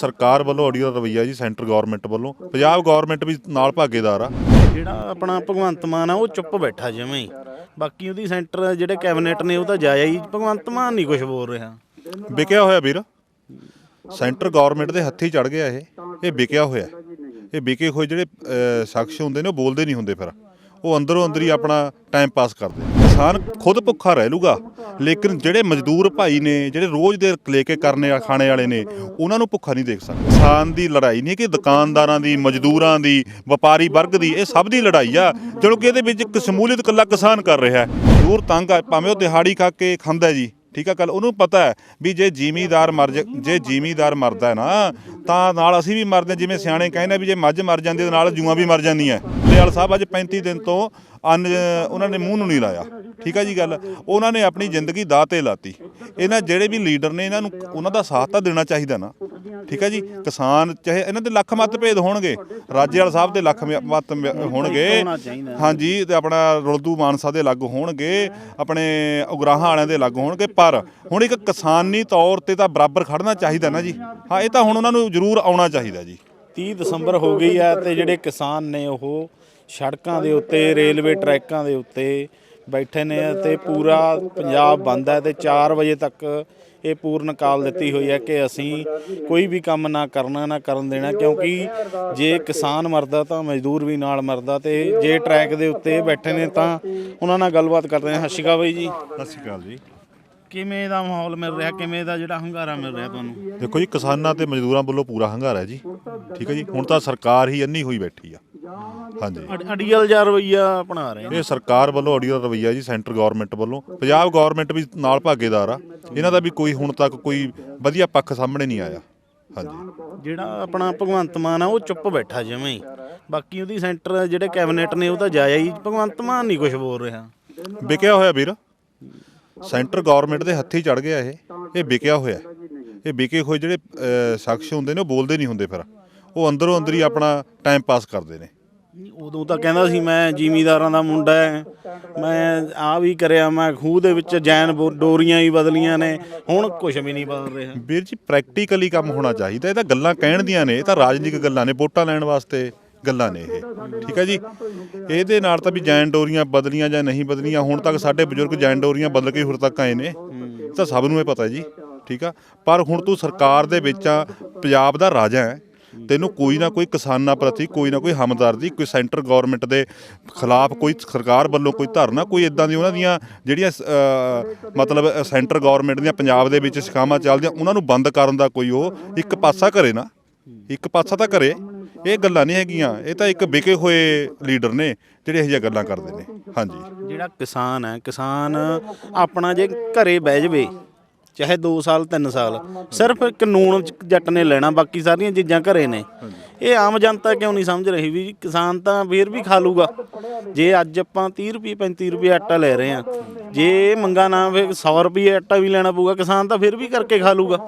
ਸਰਕਾਰ ਵੱਲੋਂ ਅੜੀ ਦਾ ਰਵਈਆ ਜੀ ਸੈਂਟਰ ਗਵਰਨਮੈਂਟ ਵੱਲੋਂ। ਪੰਜਾਬ ਗਵਰਨਮੈਂਟ ਵੀ ਨਾਲ ਭਾਗੀਦਾਰ ਆ। ਜਿਹੜਾ ਆਪਣਾ ਭਗਵੰਤ ਮਾਨ ਆ ਉਹ ਚੁੱਪ ਬੈਠਾ ਜਿਵੇਂ ਹੀ। ਬਾਕੀ ਉਹਦੀ ਸੈਂਟਰ ਜਿਹੜੇ ਕੈਬਨਿਟ ਨੇ ਉਹ ਤਾਂ ਜਾਇਆ ਹੀ। ਭਗਵੰਤ ਮਾਨ ਨਹੀਂ ਕੁਝ ਬੋਲ ਰਿਹਾ। ਵਿਕਿਆ ਹੋਇਆ ਵੀਰ। ਸੈਂਟਰ ਗਵਰਨਮੈਂਟ ਦੇ ਹੱਥੀ ਚੜ ਗਿਆ ਇਹ। ਇਹ ਵਿਕਿਆ ਹੋਇਆ। ਇਹ ਵਿਕੇ ਹੋਏ ਜਿਹੜੇ ਸ਼ਖਸ ਹੁੰਦੇ ਨੇ ਉਹ ਬੋਲਦੇ ਨਹੀਂ ਹੁੰਦੇ ਫਿਰ। ਉਹ ਅੰਦਰੋਂ ਅੰਦਰ ਹੀ ਆਪਣਾ ਟਾਈਮ ਪਾਸ ਕਰਦੇ। ਕਿਸਾਨ ਖੁਦ ਭੁੱਖਾ ਰਹਿ ਲੂਗਾ। ਲੇਕਿਨ ਜਿਹੜੇ ਮਜ਼ਦੂਰ ਭਾਈ ਨੇ, ਜਿਹੜੇ ਰੋਜ਼ ਦੇ ਲੈ ਕੇ ਕਰਨੇ ਖਾਣੇ ਵਾਲੇ ਨੇ, ਉਹਨਾਂ ਨੂੰ ਭੁੱਖਾ ਨਹੀਂ ਦੇਖ ਸਕਦੇ। ਕਿਸਾਨ ਦੀ ਲੜਾਈ ਨਹੀਂ ਕਿ ਦੁਕਾਨਦਾਰਾਂ ਦੀ, ਮਜ਼ਦੂਰਾਂ ਦੀ, ਵਪਾਰੀ ਵਰਗ ਦੀ, ਇਹ ਸਭ ਦੀ ਲੜਾਈ ਆ ਜਦੋਂ ਕਿ ਇਹਦੇ ਵਿੱਚ ਇੱਕ ਸ਼ਮੂਲੀਅਤ ਇਕੱਲਾ ਕਿਸਾਨ ਕਰ ਰਿਹਾ ਹੈ। ਮਜ਼ਦੂਰ ਤੰਗ ਆ, ਭਾਵੇਂ ਉਹ ਦਿਹਾੜੀ ਖਾ ਕੇ ਖਾਂਦਾ ਜੀ। ਠੀਕ ਆ ਗੱਲ ਉਹਨੂੰ ਪਤਾ ਹੈ ਵੀ ਜੇ ਜ਼ਿਮੀਦਾਰ ਮਰ ਜਾ- ਜੇ ਜ਼ਿਮੀਦਾਰ ਮਰਦਾ ਹੈ ਨਾ ਤਾਂ ਨਾਲ ਅਸੀਂ ਵੀ ਮਰਦੇ ਹਾਂ। ਜਿਵੇਂ ਸਿਆਣੇ ਕਹਿੰਦੇ ਵੀ ਜੇ ਮੱਝ ਮਰ ਜਾਂਦੀ ਹੈ, ਨਾਲ ਜੂਆਂ ਵੀ ਮਰ ਜਾਂਦੀਆਂ। ਲਿਆਲ ਸਾਹਿਬ ਅੱਜ 35 ਦਿਨ ਤੋਂ ਅੰਨ ਉਹਨਾਂ ਨੇ ਮੂੰਹ ਨੂੰ ਨਹੀਂ ਲਾਇਆ। ਠੀਕ ਆ ਜੀ ਗੱਲ ਉਹਨਾਂ ਨੇ ਆਪਣੀ ਜ਼ਿੰਦਗੀ ਦਾਅ ਤੇ ਲਾਤੀ। ਇਹਨਾਂ ਜਿਹੜੇ ਵੀ ਲੀਡਰ ਨੇ ਇਹਨਾਂ ਨੂੰ ਉਹਨਾਂ ਦਾ ਸਾਥ ਤਾਂ ਦੇਣਾ ਚਾਹੀਦਾ ਨਾ। ਠੀਕ ਆ ਜੀ? ਕਿਸਾਨ ਚਾਹੇ ਇਹਨਾਂ ਦੇ ਲੱਖ ਮਤਭੇਦ ਹੋਣਗੇ ਰਾਜੇਵਾਲ ਸਾਹਿਬ ਦੇ ਲੱਖ ਮਤ ਹੋਣਗੇ। ਹਾਂਜੀ ਤੇ ਆਪਣਾ ਰੁਲਦੂ ਮਾਨਸਾ ਦੇ ਅਲੱਗ ਹੋਣਗੇ ਆਪਣੇ ਉਗਰਾਹਾਂ ਵਾਲਿਆਂ ਦੇ ਅਲੱਗ ਹੋਣਗੇ ਪਰ ਹੁਣ ਇੱਕ ਕਿਸਾਨੀ ਤੌਰ ਤੇ ਤਾਂ ਬਰਾਬਰ ਖੜਨਾ ਚਾਹੀਦਾ ਨਾ ਜੀ। ਹਾਂ ਇਹ ਤਾਂ ਹੁਣ ਉਹਨਾਂ ਨੂੰ ਜ਼ਰੂਰ ਆਉਣਾ ਚਾਹੀਦਾ ਜੀ। 30 ਦਸੰਬਰ ਹੋ ਗਈ ਆ ਤੇ ਜਿਹੜੇ ਕਿਸਾਨ ਨੇ ਉਹ ਸੜਕਾਂ ਦੇ ਉੱਤੇ ਰੇਲਵੇ ਟਰੈਕਾਂ ਦੇ ਉੱਤੇ ਬੈਠੇ ਨੇ ਤੇ ਪੂਰਾ ਪੰਜਾਬ ਬੰਦ ਹੈ ਤੇ 4 ਵਜੇ ਤੱਕ ਇਹ ਪੂਰਨ ਕਾਲ ਦਿੱਤੀ ਹੋਈ ਹੈ ਕਿ ਅਸੀਂ ਕੋਈ ਵੀ ਕੰਮ ਨਾ ਕਰਨਾ ਨਾ ਕਰਨ ਦੇਣਾ ਕਿਉਂਕਿ ਜੇ ਕਿਸਾਨ ਮਰਦਾ ਤਾਂ ਮਜ਼ਦੂਰ ਵੀ ਨਾਲ ਮਰਦਾ ਤੇ ਜੇ ਟਰੈਕ ਦੇ ਉੱਤੇ ਬੈਠੇ ਨੇ ਤਾਂ ਉਹਨਾਂ ਨਾਲ ਗੱਲਬਾਤ ਕਰਦੇ ਹਾਂ। ਸਤਿ ਸ਼੍ਰੀ ਅਕਾਲ ਬਾਈ ਜੀ। ਸਤਿ ਸ਼੍ਰੀ ਅਕਾਲ ਜੀ। ਕਿਵੇਂ ਦਾ ਮਾਹੌਲ ਮਿਲ ਰਿਹਾ? ਕਿਵੇਂ ਦਾ ਜਿਹੜਾ ਹੰਗਾਰਾ ਮਿਲ ਰਿਹਾ ਤੁਹਾਨੂੰ? ਦੇਖੋ ਜੀ ਕਿਸਾਨਾਂ ਤੇ ਮਜ਼ਦੂਰਾਂ ਵੱਲੋਂ ਪੂਰਾ ਹੰਗਾਰਾ ਹੈ ਜੀ। ਠੀਕ ਹੈ ਜੀ ਹੁਣ ਤਾਂ ਸਰਕਾਰ ਹੀ ਅੰਨੀ ਹੋਈ ਬੈਠੀ ਆ। ਹਾਂਜੀ। ਅੜ- ਅੜੀਅਲ ਜਾ ਰਵਈਆ ਅਪਣਾ ਰਹੇ ਨੇ ਇਹ ਸਰਕਾਰ ਵੱਲੋਂ ਅੜੀ ਦਾ ਰਵਈਆ ਜੀ ਸੈਂਟਰ ਗਵਰਨਮੈਂਟ ਵੱਲੋਂ। ਪੰਜਾਬ ਗਵਰਨਮੈਂਟ ਵੀ ਨਾਲ ਭਾਗੀਦਾਰ ਆ। ਇਹਨਾਂ ਦਾ ਵੀ ਕੋਈ ਹੁਣ ਤੱਕ ਕੋਈ ਵਧੀਆ ਪੱਖ ਸਾਹਮਣੇ ਨਹੀਂ ਆਇਆ। ਹਾਂਜੀ। ਜਿਹੜਾ ਆਪਣਾ ਭਗਵੰਤ ਮਾਨ ਆ ਉਹ ਚੁੱਪ ਬੈਠਾ ਜਿਵੇਂ ਹੀ। ਬਾਕੀ ਉਹਦੀ ਸੈਂਟਰ ਜਿਹੜੇ ਕੈਬਨਿਟ ਨੇ ਉਹ ਤਾਂ ਜਾਇਆ ਹੀ ਭਗਵੰਤ ਮਾਨ ਨਹੀਂ ਕੁਝ ਬੋਲ ਰਿਹਾ। ਵਿਕਿਆ ਹੋਇਆ ਵੀਰ। ਸੈਂਟਰ ਗਵਰਨਮੈਂਟ ਦੇ ਹੱਥੀ ਚੜ ਗਿਆ ਇਹ। ਇਹ ਵਿਕਿਆ ਹੋਇਆ। ਇਹ ਵਿਕੇ ਹੋਏ ਜਿਹੜੇ ਅਹ, ਸ਼ਖਸ ਹੁੰਦੇ ਨੇ ਉਹ ਬੋਲਦੇ ਨਹੀਂ ਹੁੰਦੇ ਫਿਰ। ਉਹ ਅੰਦਰੋਂ ਅੰਦਰ ਹੀ ਆਪਣਾ ਟਾਈਮ ਪਾਸ ਕਰਦੇ ਨੇ। ਉਦੋਂ ਤਾਂ ਕਹਿੰਦਾ ਸੀ ਮੈਂ ਜ਼ਿਮੀਦਾਰਾਂ ਦਾ ਮੁੰਡਾ ਹੈ। ਮੈਂ ਆ ਵੀ ਕਰਿਆ ਮੈਂ ਖੂਹ ਦੇ ਵਿੱਚ ਜੈਨ ਬੋ- ਡੋਰੀਆਂ ਹੀ ਬਦਲੀਆਂ ਨੇ। ਹੁਣ ਕੁਝ ਵੀ ਨਹੀਂ ਬਦਲ ਰਿਹਾ। ਵੀਰ ਜੀ ਪ੍ਰੈਕਟੀਕਲੀ ਕੰਮ ਹੋਣਾ ਚਾਹੀਦਾ। ਇਹ ਤਾਂ ਗੱਲਾਂ ਕਹਿਣ ਦੀਆਂ ਨੇ ਇਹ ਤਾਂ ਰਾਜਨੀਤਿਕ ਗੱਲਾਂ ਨੇ ਵੋਟਾਂ ਲੈਣ ਵਾਸਤੇ ਗੱਲਾਂ ਨੇ ਇਹ। ਠੀਕ ਹੈ ਜੀ? ਇਹਦੇ ਨਾਲ ਤਾਂ ਵੀ ਜੈਨ ਡੋਰੀਆਂ ਬਦਲੀਆਂ ਜਾਂ ਨਹੀਂ ਬਦਲੀਆਂ ਹੁਣ ਤੱਕ ਸਾਡੇ ਬਜ਼ੁਰਗ ਜੈਨ ਡੋਰੀਆਂ ਬਦਲ ਕੇ ਹੁਣ ਤੱਕ ਆਏ ਨੇ। ਇਹ ਤਾਂ ਸਭ ਨੂੰ ਇਹ ਪਤਾ ਜੀ। ਠੀਕ ਆ? ਪਰ ਹੁਣ ਤੂੰ ਸਰਕਾਰ ਦੇ ਵਿੱਚ ਆ ਪੰਜਾਬ ਦਾ ਰਾਜਾ ਹੈ। ਤੈਨੂੰ ਕੋਈ ਨਾ ਕੋਈ ਕਿਸਾਨਾਂ ਪ੍ਰਤੀ ਕੋਈ ਨਾ ਕੋਈ ਹਮਦਰਦੀ, ਕੋਈ ਸੈਂਟਰ ਗਵਰਨਮੈਂਟ ਦੇ ਖਿਲਾਫ ਕੋਈ ਸਰਕਾਰ ਵੱਲੋਂ ਕੋਈ ਧਰਨਾ, ਕੋਈ ਇਦਾਂ ਦੀ ਉਹਨਾਂ ਦੀਆਂ ਜਿਹੜੀਆਂ ਮਤਲਬ ਸੈਂਟਰ ਗਵਰਨਮੈਂਟ ਦੀਆਂ ਪੰਜਾਬ ਦੇ ਵਿੱਚ ਸਿਖਾਵਾਂ ਚੱਲਦੀਆਂ, ਉਹਨਾਂ ਨੂੰ ਬੰਦ ਕਰਨ ਦਾ ਕੋਈ ਉਹ ਇੱਕ ਪਾਸਾ ਕਰੇ ਨਾ। ਇੱਕ ਪਾਸਾ ਤਾਂ ਕਰੇ, ਇਹ ਗੱਲਾਂ ਨਹੀਂ ਹੈਗੀਆਂ, ਇਹ ਤਾਂ ਇੱਕ ਵਿਕੇ ਹੋਏ ਲੀਡਰ ਨੇ ਜਿਹੜੇ ਇਹ ਜਿਹੀਆਂ ਗੱਲਾਂ ਕਰਦੇ ਨੇ। ਹਾਂਜੀ। ਜਿਹੜਾ ਕਿਸਾਨ ਹੈ, ਕਿਸਾਨ ਆਪਣਾ ਜੇ ਘਰੇ ਬਹਿ ਜਵੇ ਚਾਹੇ 2 ਸਾਲ 3 ਸਾਲ। ਸਿਰਫ ਕਾਨੂੰਨ ਜੱਟ ਨੇ ਲੈਣਾ ਬਾਕੀ ਸਾਰੀਆਂ ਚੀਜ਼ਾਂ ਘਰੇ ਨੇ। ਇਹ ਆਮ ਜਨਤਾ ਕਿਉਂ ਨਹੀਂ ਸਮਝ ਰਹੀ ਵੀ ਕਿਸਾਨ ਤਾਂ ਫੇਰ ਵੀ ਖਾ ਲੂਗਾ? ਜੇ ਅੱਜ ਆਪਾਂ 30 ਰੁਪਏ 35 ਰੁਪਏ ਆਟਾ ਲੈ ਰਹੇ ਆ ਜੇ ਮੰਗਾ ਨਾ ਫੇਰ 100 ਰੁਪਏ ਆਟਾ ਵੀ ਲੈਣਾ ਪਊਗਾ ਕਿਸਾਨ ਤਾਂ ਫੇਰ ਵੀ ਕਰਕੇ ਖਾ ਲੂਗਾ।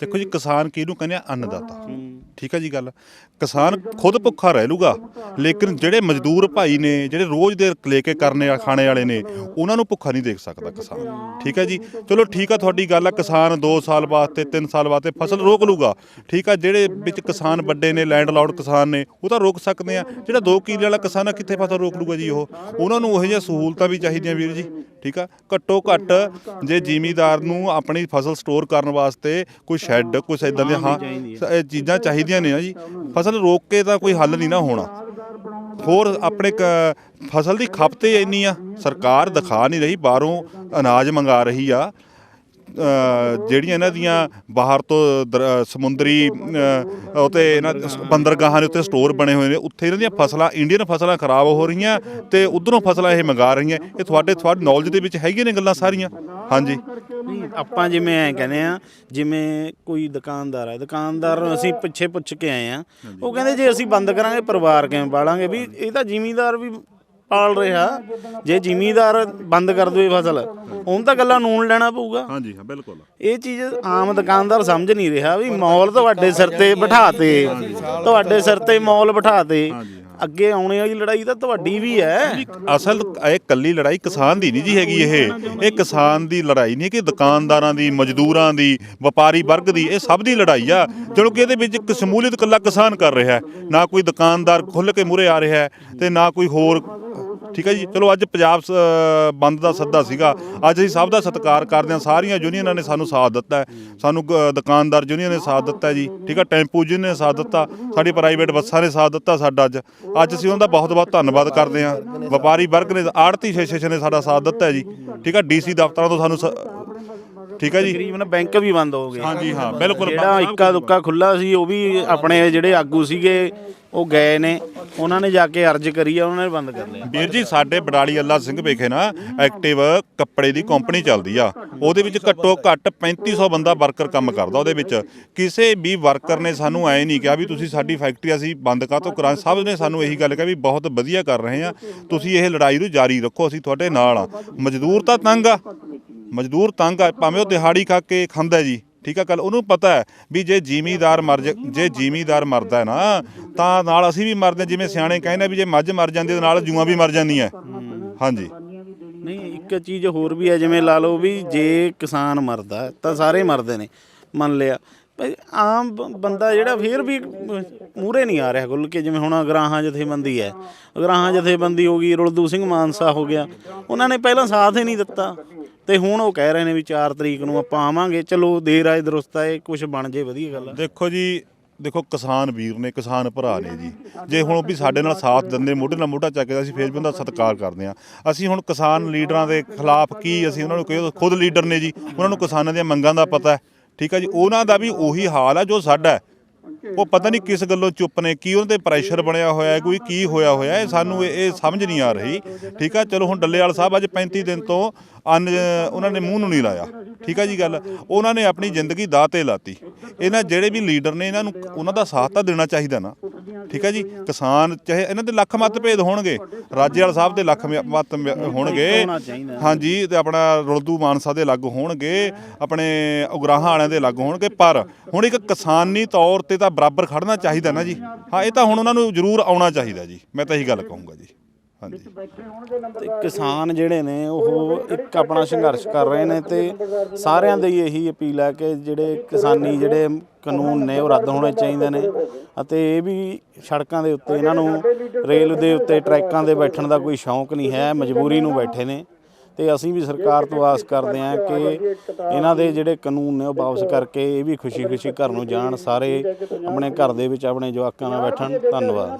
ਦੇਖੋ ਜੀ ਕਿਸਾਨ ਕਿਹਨੂੰ ਕਹਿੰਦੇ ਆ? ਅੰਨਦਾਤਾ। ਠੀਕ ਹੈ ਜੀ ਗੱਲ। ਕਿਸਾਨ ਖੁਦ ਭੁੱਖਾ ਰਹਿ ਲੂਗਾ, ਲੇਕਿਨ ਜਿਹੜੇ ਮਜ਼ਦੂਰ ਭਾਈ ਨੇ, ਜਿਹੜੇ ਰੋਜ਼ ਦੇ ਲੈ ਕੇ ਕਰਨੇ ਖਾਣੇ ਵਾਲੇ ਨੇ, ਉਹਨਾਂ ਨੂੰ ਭੁੱਖਾ ਨਹੀਂ ਦੇਖ ਸਕਦਾ ਕਿਸਾਨ। ਠੀਕ ਹੈ ਜੀ? ਚਲੋ ਠੀਕ ਆ ਤੁਹਾਡੀ ਗੱਲ ਆ, ਕਿਸਾਨ 2 ਸਾਲ ਵਾਸਤੇ 3 ਸਾਲ ਵਾਸਤੇ ਫਸਲ ਰੋਕ ਲੂਗਾ। ਠੀਕ ਆ, ਜਿਹੜੇ ਵਿੱਚ ਕਿਸਾਨ ਵੱਡੇ ਨੇ ਲੈਂਡ ਲਾਰਡ ਕਿਸਾਨ ਨੇ, ਉਹ ਤਾਂ ਰੋਕ ਸਕਦੇ ਆ। ਜਿਹੜਾ 2 ਕਿੱਲੇ ਵਾਲਾ ਕਿਸਾਨ ਆ, ਕਿੱਥੇ ਫਸਲ ਰੋਕ ਲੂਗਾ ਜੀ ਉਹ? ਉਹਨਾਂ ਨੂੰ ਉਹੋ ਜਿਹੀਆਂ ਸਹੂਲਤਾਂ ਵੀ ਚਾਹੀਦੀਆਂ ਵੀਰ ਜੀ, ਠੀਕ ਆ? ਘੱਟੋ ਘੱਟ ਜੇ ਜ਼ਿਮੀਦਾਰ ਨੂੰ ਆਪਣੀ ਫਸਲ ਸਟੋਰ ਕਰਨ ਵਾਸਤੇ ਕੋਈ ਸ਼ੈੱਡ ਕੁਛ ਇਦਾਂ ਦੇ ਹਾਂ, ਇਹ ਚੀਜ਼ਾਂ ਚਾਹੀਦੀਆਂ ਚਾਹੀਦੀਆਂ ਨੇ ਆ ਜੀ। ਫਸਲ ਰੋਕ ਕੇ ਤਾਂ ਕੋਈ ਹੱਲ ਨਹੀਂ ਨਾ ਹੋਣਾ। ਹੋਰ ਆਪਣੇ ਫਸਲ ਦੀ ਖਪਤ ਇੰਨੀ ਆ। ਸਰਕਾਰ ਦਿਖਾ ਨਹੀਂ ਰਹੀ, ਬਾਹਰੋਂ ਅਨਾਜ ਮੰਗਾ ਰਹੀ ਆ। ਜਿਹੜੀਆਂ ਇਹਨਾਂ ਦੀਆਂ ਬਾਹਰ ਤੋਂ ਦਰ- ਸਮੁੰਦਰੀ ਅ, ਉਤੇ ਇਹਨਾਂ ਬੰਦਰਗਾਹਾਂ ਦੇ ਉੱਤੇ ਸਟੋਰ ਬਣੇ ਹੋਏ ਨੇ ਉੱਥੇ ਇਹਨਾਂ ਦੀਆਂ ਫਸਲਾਂ ਇੰਡੀਅਨ ਫਸਲਾਂ ਖਰਾਬ ਹੋ ਰਹੀਆਂ ਤੇ ਉਧਰੋਂ ਫਸਲਾਂ ਇਹ ਮੰਗਾ ਰਹੀਆਂ। ਇਹ ਤੁਹਾਡੇ ਤੁਹਾਡੀ ਨੌਲੇਜ ਦੇ ਵਿੱਚ ਹੈਗੀਆਂ ਨੇ ਗੱਲਾਂ ਸਾਰੀਆਂ? ਹਾਂਜੀ। ਆਪਾਂ ਜਿਵੇਂ ਐ ਕਹਿੰਦੇ ਆ ਜਿਵੇਂ ਕੋਈ ਦੁਕਾਨਦਾਰ ਹੈ ਦੁਕਾਨਦਾਰ ਨੂੰ ਅਸੀਂ ਪਿੱਛੇ ਪੁੱਛ ਕੇ ਆਏ ਆ ਉਹ ਕਹਿੰਦੇ ਜੇ ਅਸੀਂ ਬੰਦ ਕਰਾਂਗੇ ਪਰਿਵਾਰ ਕਿਵੇਂ ਪਾਲਾਂਗੇ ਵੀ ਇਹ ਤਾਂ ਜ਼ਿਮੀਂਦਾਰ ਵੀ ਪਾਲ ਰਿਹਾ। ਜੇ ਜ਼ਿਮੀਂਦਾਰ ਬੰਦ ਕਰ ਦਵੇ ਫਸਲ ਉਹਨੂੰ ਤਾਂ ਗੱਲਾਂ ਨੂਨ ਲੈਣਾ ਪਊਗਾ। ਹਾਂਜੀ ਹਾਂ ਬਿਲਕੁਲ। ਇਹ ਚੀਜ਼ ਆਮ ਦੁਕਾਨਦਾਰ ਸਮਝ ਨਹੀਂ ਰਿਹਾ ਵੀ ਮੌਲ ਤੁਹਾਡੇ ਸਿਰ ਤੇ ਬਿਠਾਤੇ ਤੁਹਾਡੇ ਸਿਰ ਤੇ ਮੌਲ ਬਿਠਾਤੇ। ਅੱਗੇ ਆਉਣੇ ਵਾਲੀ ਲੜਾਈ ਤਾਂ ਤੁਹਾਡੀ ਵੀ ਹੈ। ਅਸਲ ਇਹ ਕੱਲੀ ਲੜਾਈ ਕਿਸਾਨ ਦੀ ਨਹੀਂ ਜੀ ਹੈਗੀ ਇਹ। ਇਹ ਕਿਸਾਨ ਦੀ ਲੜਾਈ ਨਹੀਂ ਕਿ ਦੁਕਾਨਦਾਰਾਂ ਦੀ ਮਜ਼ਦੂਰਾਂ ਦੀ ਵਪਾਰੀ ਵਰਗ ਦੀ ਇਹ ਸਭ ਦੀ ਲੜਾਈ ਆ। ਚਲੋ ਕਿ ਇਹਦੇ ਵਿੱਚ ਇੱਕ ਸ਼ਮੂਲੀਅਤ ਕੱਲਾ ਕਿਸਾਨ ਕਰ ਰਿਹਾ ਨਾ ਕੋਈ ਦੁਕਾਨਦਾਰ ਖੁੱਲ ਕੇ ਮੂਰੇ ਆ ਰਿਹਾ ਤੇ ਨਾ ਕੋਈ ਹੋਰ ਠੀਕ ਹੈ ਜੀ? ਚਲੋ ਅੱਜ ਪੰਜਾਬ ਸ- ਬੰਦ ਦਾ ਸੱਦਾ ਸੀਗਾ। ਅੱਜ ਅਸੀਂ ਸਭ ਦਾ ਸਤਿਕਾਰ ਕਰਦੇ ਹਾਂ। ਸਾਰੀਆਂ ਯੂਨੀਅਨਾਂ ਨੇ ਸਾਨੂੰ ਸਾਥ ਦਿੱਤਾ ਸਾਨੂੰ ਗ- ਦੁਕਾਨਦਾਰ ਯੂਨੀਅਨ ਨੇ ਸਾਥ ਦਿੱਤਾ ਜੀ। ਠੀਕ ਹੈ? ਟੈਂਪੂ ਯੂਨੀਅਨ ਨੇ ਸਾਥ ਦਿੱਤਾ। ਸਾਡੀ ਪ੍ਰਾਈਵੇਟ ਬੱਸਾਂ ਨੇ ਸਾਥ ਦਿੱਤਾ ਸਾਡਾ ਅੱਜ। ਅੱਜ ਅਸੀਂ ਉਹਨਾਂ ਦਾ ਬਹੁਤ ਬਹੁਤ ਧੰਨਵਾਦ ਕਰਦੇ ਹਾਂ। ਵਪਾਰੀ ਵਰਗ ਨੇ ਆੜਤੀ ਐਸੋਸੀਏਸ਼ਨ ਨੇ ਸਾਡਾ ਸਾਥ ਦਿੱਤਾ ਜੀ। ਠੀਕ ਹੈ? ਡੀਸੀ ਦਫ਼ਤਰਾਂ ਤੋਂ ਸਾਨੂੰ ਸ- ਠੀਕ ਹੈ ਜੀ? ਤਕਰੀਬਨ ਬੈਂਕ ਵੀ ਬੰਦ ਹੋ ਗਏ ਹਾਂਜੀ ਹਾਂ ਬਿਲਕੁਲ। ਜਿਹੜਾ ਇੱਕਾ ਦੁੱਕਾ ਖੁੱਲਾ ਸੀ ਉਹ ਵੀ ਆਪਣੇ ਜਿਹੜੇ ਆਗੂ ਸੀਗੇ ਉਹ ਗਏ ਨੇ। ਉਹਨਾਂ ਨੇ ਜਾ ਕੇ ਅਰਜ਼ ਕਰੀ ਆ ਉਹਨਾਂ ਨੇ ਬੰਦ ਕਰ ਲਿਆ। ਵੀਰ ਜੀ ਸਾਡੇ ਬਡਾਲੀ ਅੱਲਾ ਸਿੰਘ ਵਿਖੇ ਨਾ ਐਕਟਿਵ ਕੱਪੜੇ ਦੀ ਕੰਪਨੀ ਚੱਲਦੀ ਆ। ਉਹਦੇ ਵਿੱਚ ਘੱਟੋ ਘੱਟ 3500 ਬੰਦਾ ਵਰਕਰ ਕੰਮ ਕਰਦਾ ਉਹਦੇ ਵਿੱਚ। ਕਿਸੇ ਵੀ ਵਰਕਰ ਨੇ ਸਾਨੂੰ ਐ ਨਹੀਂ ਕਿਹਾ ਵੀ ਤੁਸੀਂ ਸਾਡੀ ਫੈਕਟਰੀ ਅਸੀਂ ਬੰਦ ਕਾਹਤੋਂ ਕਰਾਂ ਸਭ ਨੇ ਸਾਨੂੰ ਇਹੀ ਗੱਲ ਕਿਹਾ ਵੀ ਬਹੁਤ ਵਧੀਆ ਕਰ ਰਹੇ ਆ। ਤੁਸੀਂ ਇਹ ਲੜਾਈ ਨੂੰ ਜਾਰੀ ਰੱਖੋ ਅਸੀਂ ਤੁਹਾਡੇ ਨਾਲ ਆ। ਮਜ਼ਦੂਰ ਤਾਂ ਤੰਗ ਆ। ਮਜ਼ਦੂਰ ਤੰਗ ਆ, ਭਾਵੇਂ ਉਹ ਦਿਹਾੜੀ ਖਾ ਕੇ ਖਾਂਦਾ ਜੀ, ਠੀਕ ਆ ਕੱਲ ਉਹਨੂੰ ਪਤਾ ਹੈ ਵੀ ਜੇ ਜ਼ਿਮੀਦਾਰ ਮਰ ਜ- ਜੇ ਜ਼ਿਮੀਦਾਰ ਮਰਦਾ ਹੈ ਨਾ, ਤਾਂ ਨਾਲ ਅਸੀਂ ਵੀ ਮਰਦੇ ਜਿਵੇਂ ਸਿਆਣੇ ਕਹਿੰਦੇ ਵੀ ਜੇ ਮੱਝ ਮਰ ਜਾਂਦੀ ਹੈ ਤਾਂ ਨਾਲ ਜੂਆਂ ਵੀ ਮਰ ਜਾਂਦੀਆਂ ਹਾਂਜੀ। ਨਹੀਂ, ਇੱਕ ਚੀਜ਼ ਹੋਰ ਵੀ ਹੈ, ਜਿਵੇਂ ਲਾ ਲਓ ਵੀ ਜੇ ਕਿਸਾਨ ਮਰਦਾ ਤਾਂ ਸਾਰੇ ਮਰਦੇ ਨੇ, ਮੰਨ ਲਿਆ। ਭਾਈ ਆਮ ਬੰਦਾ ਜਿਹੜਾ ਫੇਰ ਵੀ ਮੂਰੇ ਨਹੀਂ ਆ ਰਿਹਾ ਗੁੱਲ ਕੇ, ਜਿਵੇਂ ਹੁਣ ਅਗਰਾਹਾਂ ਜਥੇਬੰਦੀ ਹੈ। ਅਗਰਾਹਾਂ ਜਥੇਬੰਦੀ ਹੋ ਗਈ, ਰੁਲਦੂ ਸਿੰਘ ਮਾਨਸਾ ਹੋ ਗਿਆ, ਉਹਨਾਂ ਨੇ ਪਹਿਲਾਂ ਸਾਥ ਹੀ ਨਹੀਂ ਦਿੱਤਾ। ਤੇ ਹੁਣ ਉਹ ਕਹਿ ਰਹੇ ਨੇ ਵੀ 4 ਤਰੀਕ ਨੂੰ ਆਪਾਂ ਆਵਾਂਗੇ। ਚਲੋ ਦੇਰ ਆਏ ਦਰੁਸਤ ਆਏ ਕੁਝ ਬਣ ਜੇ, ਵਧੀਆ ਗੱਲ ਆ। ਦੇਖੋ ਜੀ, ਦੇਖੋ ਕਿਸਾਨ ਵੀਰ ਨੇ, ਕਿਸਾਨ ਭਰਾ ਨੇ ਜੀ। ਜੇ ਹੁਣ ਉਹ ਵੀ ਸਾਡੇ ਨਾਲ ਸਾਥ ਦਿੰਦੇ, ਮੋਢੇ ਨਾਲ ਮੋਢਾ ਚੱਕਦੇ, ਅਸੀਂ ਫੇਰ ਵੀ ਉਹਦਾ ਸਤਿਕਾਰ ਕਰਦੇ ਹਾਂ। ਅਸੀਂ ਹੁਣ ਕਿਸਾਨ ਲੀਡਰਾਂ ਦੇ ਖਿਲਾਫ ਕੀ, ਅਸੀਂ ਉਹਨਾਂ ਨੂੰ ਕਹੋ ਖੁਦ ਲੀਡਰ ਨੇ ਜੀ। ਉਹਨਾਂ ਨੂੰ ਕਿਸਾਨਾਂ ਦੀਆਂ ਮੰਗਾਂ ਦਾ ਪਤਾ ਹੈ। ਠੀਕ ਹੈ ਜੀ, ਉਹਨਾਂ ਦਾ ਵੀ ਉਹੀ ਹਾਲ ਹੈ ਜੋ ਸਾਡਾ ਹੈ। ਉਹ ਪਤਾ ਨਹੀਂ ਕਿਸ ਗੱਲੋਂ ਚੁੱਪ ਨੇ ਕੀ ਉਹਨਾਂ ਤੇ ਪ੍ਰੈਸ਼ਰ ਬਣਿਆ ਹੋਇਆ ਹੈ ਕੋਈ ਕੀ ਹੋਇਆ ਹੋਇਆ ਹੈ ਸਾਨੂੰ ਇਹ ਸਮਝ ਨਹੀਂ ਆ ਰਹੀ। ਠੀਕ ਆ ਚਲੋ ਹੁਣ ਡੱਲੇਵਾਲ ਸਾਹਿਬ ਅੱਜ 35 ਦਿਨ ਤੋਂ ਅੰਨ ਉਹਨਾਂ ਨੇ ਮੂੰਹ ਨੂੰ ਨਹੀਂ ਲਾਇਆ। ਠੀਕ ਆ ਜੀ ਗੱਲ। ਉਹਨਾਂ ਨੇ ਆਪਣੀ ਜ਼ਿੰਦਗੀ ਦਾਅ ਤੇ ਲਾਤੀ। ਇਹਨਾਂ ਜਿਹੜੇ ਵੀ ਲੀਡਰ ਨੇ ਇਹਨਾਂ ਨੂੰ ਉਹਨਾਂ ਦਾ ਸਾਥ ਤਾਂ ਦੇਣਾ ਚਾਹੀਦਾ ਨਾ। ਠੀਕ ਹੈ ਜੀ? ਕਿਸਾਨ ਚਾਹੇ ਇਹਨਾਂ ਦੇ ਲੱਖ ਮਤਭੇਦ ਹੋਣਗੇ ਰਾਜੇਵਾਲ ਸਾਹਿਬ ਦੇ ਲੱਖ ਮਤ ਹੋਣਗੇ। ਹਾਂਜੀ ਤੇ ਆਪਣਾ ਰੁਲਦੂ ਮਾਨਸਾ ਦੇ ਲੱਗ ਹੋਣਗੇ ਆਪਣੇ ਉਗਰਾਹਾਂ ਵਾਲਿਆਂ ਦੇ ਲੱਗ ਹੋਣਗੇ ਪਰ ਹੁਣ ਇੱਕ ਕਿਸਾਨੀ ਤੌਰ ਤੇ ਤਾਂ ਬਰਾਬਰ ਖੜਨਾ ਚਾਹੀਦਾ ਨਾ ਜੀ। ਹਾਂ ਇਹ ਤਾਂ ਹੁਣ ਉਹਨਾਂ ਨੂੰ ਜ਼ਰੂਰ ਆਉਣਾ ਚਾਹੀਦਾ ਜੀ। ਮੈਂ ਤਾਂ ਇਹੀ ਗੱਲ ਕਹੂੰਗਾ ਜੀ। ਹਾਂਜੀ। ਤੇ ਕਿਸਾਨ ਜਿਹੜੇ ਨੇ ਉਹ ਇੱਕ ਆਪਣਾ ਸੰਘਰਸ਼ ਕਰ ਰਹੇ ਨੇ ਤੇ ਸਾਰਿਆਂ ਦੀ ਇਹੀ ਅਪੀਲ ਹੈ ਕਿ ਜਿਹੜੇ ਕਿਸਾਨੀ ਜਿਹੜੇ ਕਾਨੂੰਨ ਨੇ ਉਹ ਰੱਦ ਹੋਣੇ ਚਾਹੀਦੇ ਨੇ ਅਤੇ ਇਹ ਵੀ ਸੜਕਾਂ ਦੇ ਉੱਤੇ ਇਹਨਾਂ ਨੂੰ ਰੇਲ ਦੇ ਉੱਤੇ ਟਰੈਕਾਂ ਦੇ ਬੈਠਣ ਦਾ ਕੋਈ ਸ਼ੌਂਕ ਨਹੀਂ ਹੈ ਮਜਬੂਰੀ ਨੂੰ ਬੈਠੇ ਨੇ ਤੇ ਅਸੀਂ ਵੀ ਸਰਕਾਰ ਤੋਂ ਆਸ ਕਰਦੇ ਹਾਂ ਕਿ ਇਹਨਾਂ ਦੇ ਜਿਹੜੇ ਕਾਨੂੰਨ ਨੇ ਉਹ ਵਾਪਸ ਕਰਕੇ ਇਹ ਵੀ ਖੁਸ਼ੀ-ਖੁਸ਼ੀ ਘਰ ਨੂੰ ਜਾਣ ਸਾਰੇ ਆਪਣੇ ਘਰ ਦੇ ਵਿੱਚ ਆਪਣੇ ਜਵਾਕਾਂ ਨਾਲ ਬੈਠਣ। ਧੰਨਵਾਦ।